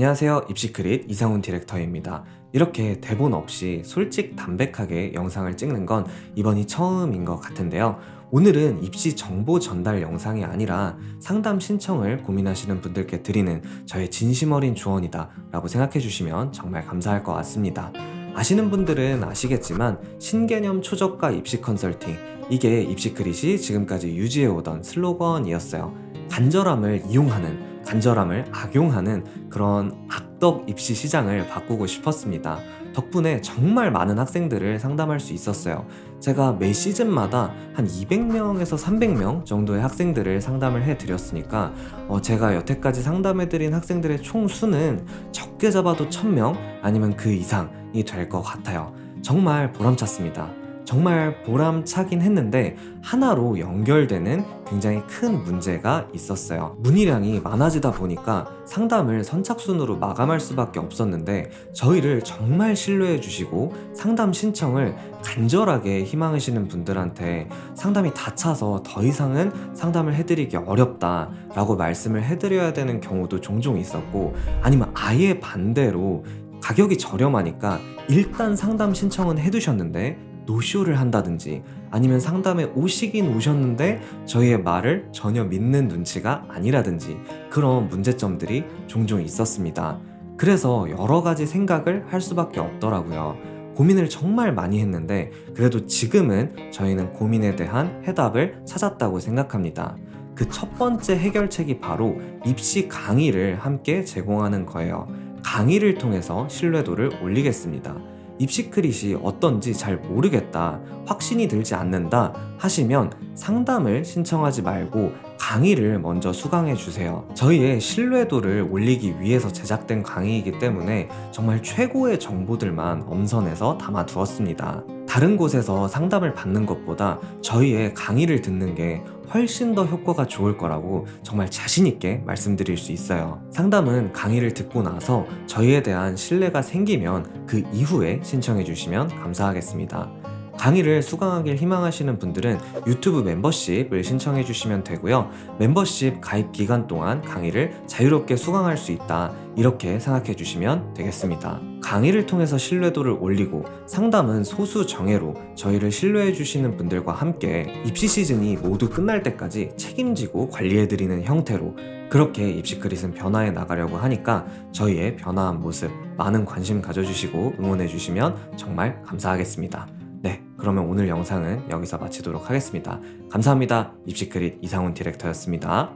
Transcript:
안녕하세요. 입시크릿 이상훈 디렉터입니다. 이렇게 대본 없이 솔직 담백하게 영상을 찍는 건 이번이 처음인 것 같은데요. 오늘은 입시 정보 전달 영상이 아니라 상담 신청을 고민하시는 분들께 드리는 저의 진심 어린 조언이다 라고 생각해 주시면 정말 감사할 것 같습니다. 아시는 분들은 아시겠지만 신개념 초저가 입시 컨설팅 이게 입시크릿이 지금까지 유지해 오던 슬로건이었어요. 간절함을 이용하는 간절함을 악용하는 그런 악덕 입시 시장을 바꾸고 싶었습니다. 덕분에 정말 많은 학생들을 상담할 수 있었어요. 제가 매 시즌마다 한 200명에서 300명 정도의 학생들을 상담을 해드렸으니까 어, 제가 여태까지 상담해드린 학생들의 총 수는 적게 잡아도 1000명 아니면 그 이상이 될 것 같아요. 정말 보람찼습니다. 정말 보람차긴 했는데 하나로 연결되는 굉장히 큰 문제가 있었어요. 문의량이 많아지다 보니까 상담을 선착순으로 마감할 수밖에 없었는데 저희를 정말 신뢰해 주시고 상담 신청을 간절하게 희망하시는 분들한테 상담이 다 차서 더 이상은 상담을 해드리기 어렵다 라고 말씀을 해드려야 되는 경우도 종종 있었고 아니면 아예 반대로 가격이 저렴하니까 일단 상담 신청은 해두셨는데 노쇼를 한다든지 아니면 상담에 오시긴 오셨는데 저희의 말을 전혀 믿는 눈치가 아니라든지 그런 문제점들이 종종 있었습니다. 그래서 여러 가지 생각을 할 수밖에 없더라고요. 고민을 정말 많이 했는데 그래도 지금은 저희는 고민에 대한 해답을 찾았다고 생각합니다. 그 첫 번째 해결책이 바로 입시 강의를 함께 제공하는 거예요. 강의를 통해서 신뢰도를 올리겠습니다. 입시크릿이 어떤지 잘 모르겠다, 확신이 들지 않는다 하시면 상담을 신청하지 말고 강의를 먼저 수강해 주세요. 저희의 신뢰도를 올리기 위해서 제작된 강의이기 때문에 정말 최고의 정보들만 엄선해서 담아 두었습니다. 다른 곳에서 상담을 받는 것보다 저희의 강의를 듣는 게 훨씬 더 효과가 좋을 거라고 정말 자신있게 말씀드릴 수 있어요. 상담은 강의를 듣고 나서 저희에 대한 신뢰가 생기면 그 이후에 신청해 주시면 감사하겠습니다. 강의를 수강하길 희망하시는 분들은 유튜브 멤버십을 신청해 주시면 되고요. 멤버십 가입 기간 동안 강의를 자유롭게 수강할 수 있다. 이렇게 생각해 주시면 되겠습니다. 강의를 통해서 신뢰도를 올리고 상담은 소수 정예로 저희를 신뢰해 주시는 분들과 함께 입시 시즌이 모두 끝날 때까지 책임지고 관리해 드리는 형태로 그렇게 입시크릿은 변화해 나가려고 하니까 저희의 변화한 모습 많은 관심 가져주시고 응원해 주시면 정말 감사하겠습니다. 네, 그러면 오늘 영상은 여기서 마치도록 하겠습니다. 감사합니다. 입시크릿 이상훈 디렉터였습니다.